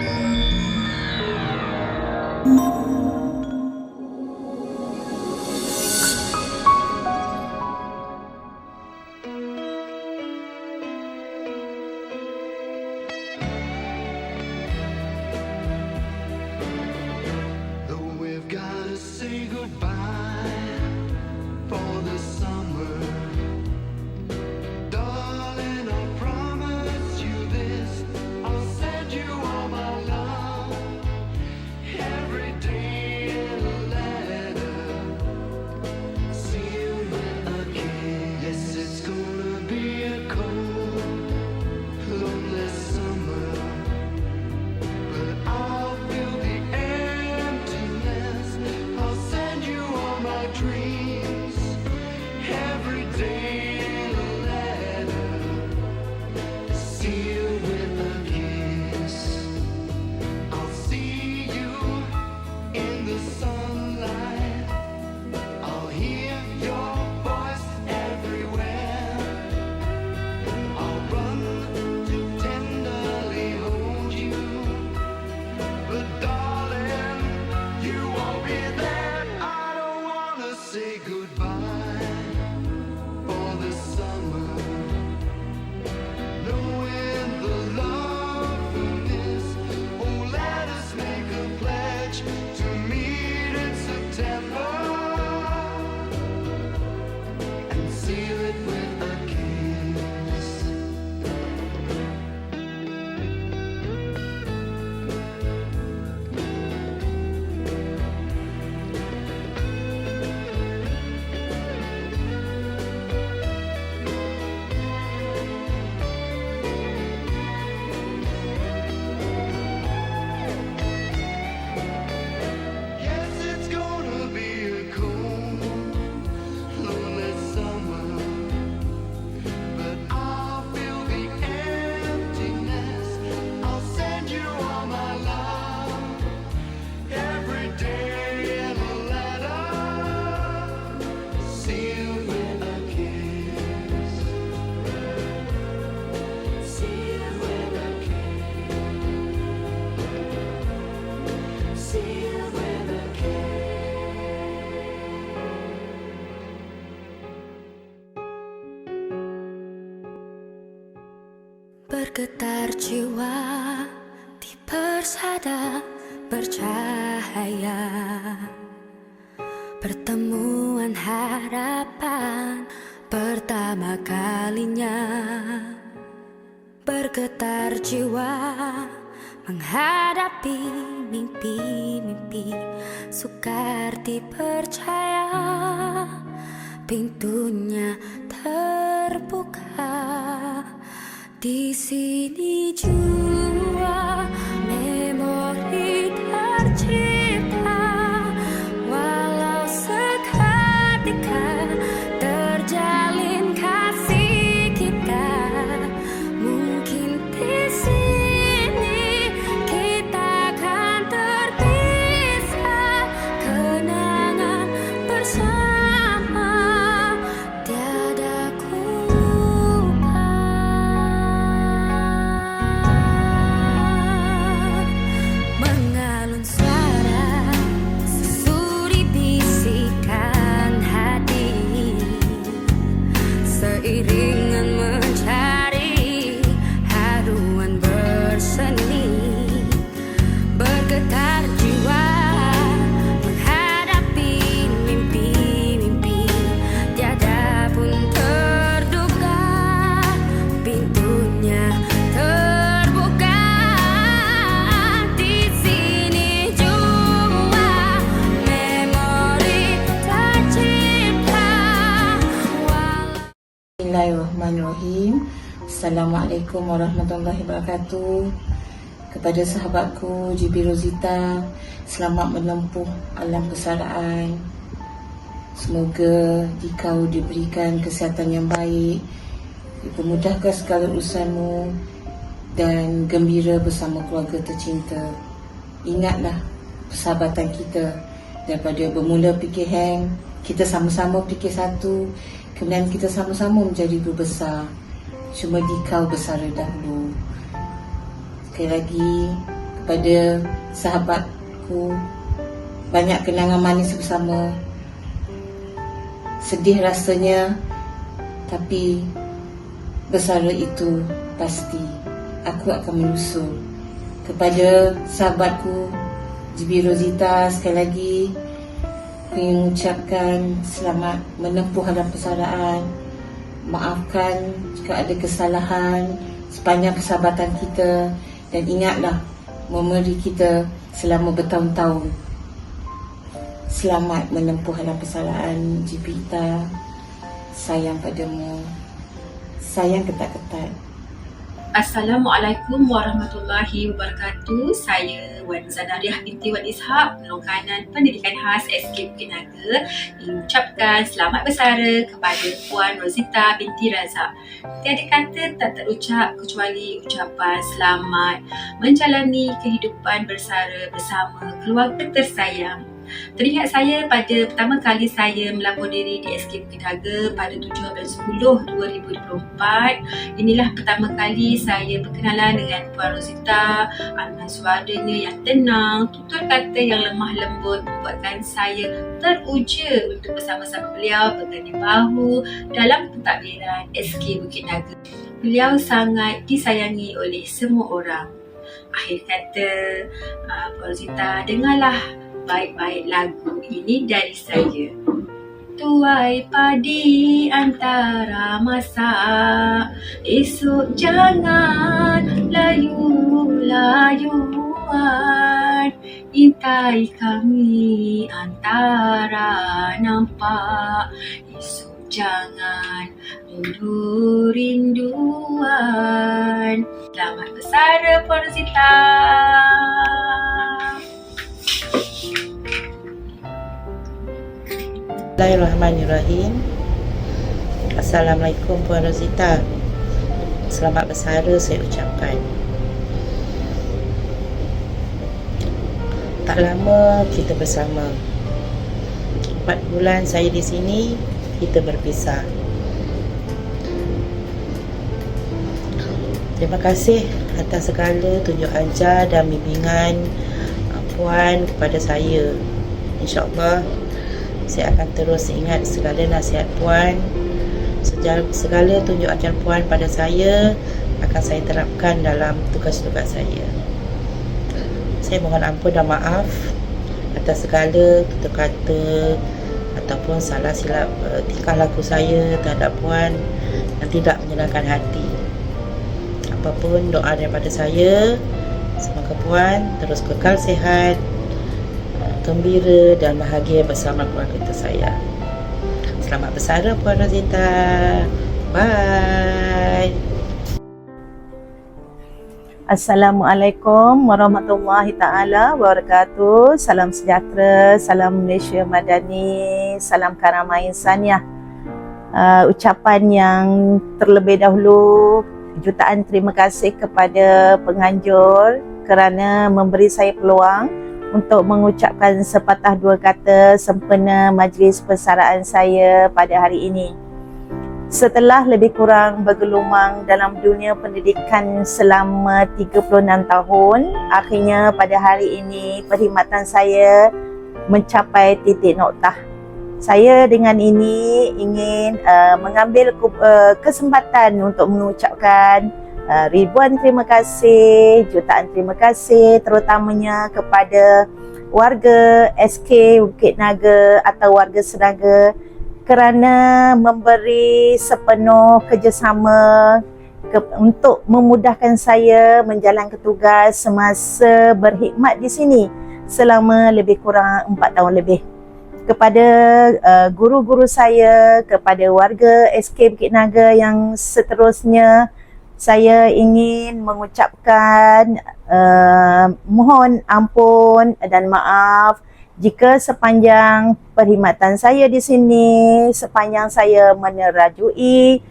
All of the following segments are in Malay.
thank you bergetar jiwa di persada bercahaya. Pertemuan harapan pertama kalinya bergetar jiwa menghadapi mimpi-mimpi sukar dipercaya. Pintunya terbuka. Ти синій чув. Bismillahirrahmanirrahim. Assalamualaikum warahmatullahi wabarakatuh. Kepada sahabatku JB Rosita Selamat menempuh alam kesaraan. Semoga dikau diberikan kesihatan yang baik Dipermudahkan segala urusanmu Dan gembira bersama keluarga tercinta. Ingatlah persahabatan kita Daripada bermula PKM kita sama-sama fikir satu kemudian kita sama-sama menjadi berbesar cuma di kau besar dahulu. Sekali lagi kepada sahabatku banyak kenangan manis bersama. Sedih rasanya tapi bersara itu pasti aku akan menyusul. Kepada sahabatku Jibi Rosita sekali lagi ingin mengucapkan selamat menempuh dalam persaudaraan. Maafkan jika ada kesalahan sepanjang persahabatan kita. Dan ingatlah memeri kita selama bertahun-tahun. Selamat menempuh dalam persaudaraan Jipita. Sayang padamu. Sayang ketat-ketat. Assalamualaikum warahmatullahi wabarakatuh. Saya Wan Zanariah binti Wan Ishak, penolong kanan pendidikan khas SK Bukit Naga mengucapkan selamat bersara kepada Puan Rosita binti Razak. Tiada kata tak terucap kecuali ucapan selamat menjalani kehidupan bersara bersama keluarga tersayang. Teringat saya pada pertama kali saya melapor diri di SK Bukit Naga pada 7 bulan 10 2024. Inilah pertama kali saya berkenalan dengan Puan Rosita. Anak suaranya yang tenang, tutur kata yang lemah lembut membuatkan saya teruja untuk bersama-sama beliau berganding bahu dalam pentadbiran SK Bukit Naga. Beliau sangat disayangi oleh semua orang. Akhir kata, uh, Puan Rosita, dengarlah baik-baik lagu ini dari saya. Tuai padi antara masa Esok jangan layu-layuan Intai kami antara nampak Esok jangan rindu-rinduan Selamat bersara Puan Rosita. Bismillahirrahmanirrahim. Assalamualaikum Puan Rosita. Selamat bersara saya ucapkan. Tak lama kita bersama. Empat bulan saya di sini Kita berpisah. Terima kasih atas segala tunjuk ajar dan bimbingan uh, Puan kepada saya. InsyaAllah saya akan terus ingat segala nasihat Puan. Sejal- segala tunjuk ajar Puan pada saya akan saya terapkan dalam tugas-tugas saya. Saya mohon ampun dan maaf atas segala tutur kata ataupun salah silap uh, tingkah laku saya terhadap Puan yang tidak menyenangkan hati. Apapun doa daripada saya semoga Puan terus kekal sihat gembira dan bahagia bersama keluarga saya. Selamat bersara Puan Rozita. Bye. Assalamualaikum warahmatullahi taala wabarakatuh. Salam sejahtera, salam Malaysia Madani, salam karamah insaniah. Uh, ucapan yang terlebih dahulu jutaan terima kasih kepada penganjur kerana memberi saya peluang untuk mengucapkan sepatah dua kata sempena majlis persaraan saya pada hari ini. Setelah lebih kurang bergelumang dalam dunia pendidikan selama 36 tahun, akhirnya pada hari ini perkhidmatan saya mencapai titik noktah. Saya dengan ini ingin uh, mengambil uh, kesempatan untuk mengucapkan uh, ribuan terima kasih, jutaan terima kasih terutamanya kepada warga SK Bukit Naga atau warga Senaga kerana memberi sepenuh kerjasama ke, untuk memudahkan saya menjalankan tugas semasa berkhidmat di sini selama lebih kurang 4 tahun lebih. Kepada uh, guru-guru saya, kepada warga SK Bukit Naga yang seterusnya, saya ingin mengucapkan uh, mohon ampun dan maaf jika sepanjang perkhidmatan saya di sini, sepanjang saya menerajui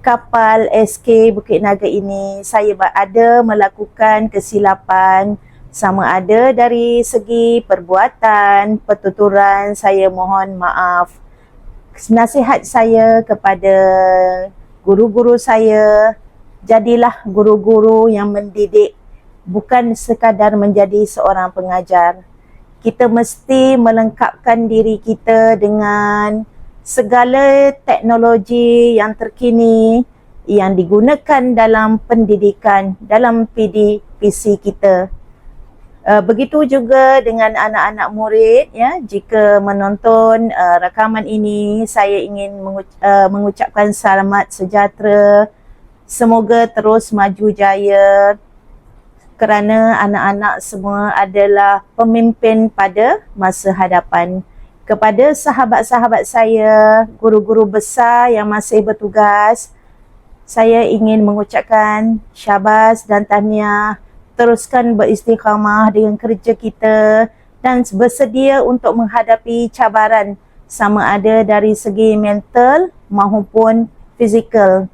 kapal SK Bukit Naga ini, saya ada melakukan kesilapan sama ada dari segi perbuatan, pertuturan, saya mohon maaf. Nasihat saya kepada guru-guru saya, jadilah guru-guru yang mendidik bukan sekadar menjadi seorang pengajar. Kita mesti melengkapkan diri kita dengan segala teknologi yang terkini yang digunakan dalam pendidikan dalam PDPC kita. Uh, begitu juga dengan anak-anak murid ya jika menonton uh, rakaman ini saya ingin menguc- uh, mengucapkan selamat sejahtera semoga terus maju jaya kerana anak-anak semua adalah pemimpin pada masa hadapan kepada sahabat-sahabat saya guru-guru besar yang masih bertugas saya ingin mengucapkan syabas dan tahniah teruskan beristiqamah dengan kerja kita dan bersedia untuk menghadapi cabaran sama ada dari segi mental maupun fizikal.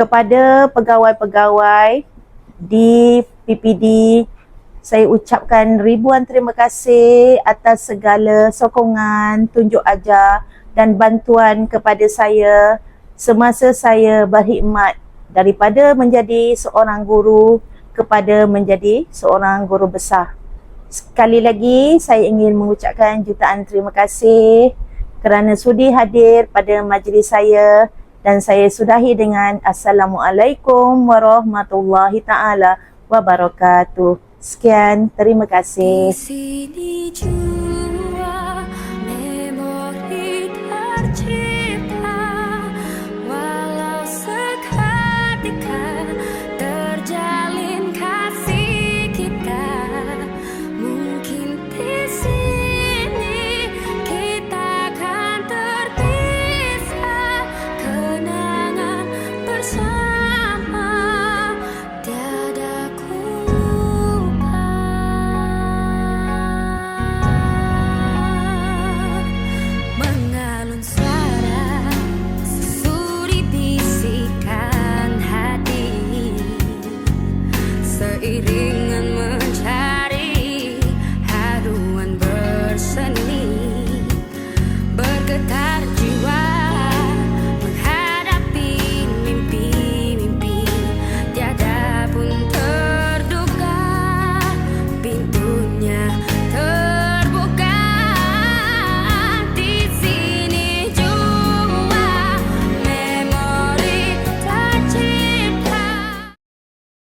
Kepada pegawai-pegawai di PPD, saya ucapkan ribuan terima kasih atas segala sokongan, tunjuk ajar dan bantuan kepada saya semasa saya berkhidmat daripada menjadi seorang guru kepada menjadi seorang guru besar. Sekali lagi saya ingin mengucapkan jutaan terima kasih kerana sudi hadir pada majlis saya dan saya sudahi dengan Assalamualaikum warahmatullahi taala wabarakatuh. Sekian, terima kasih.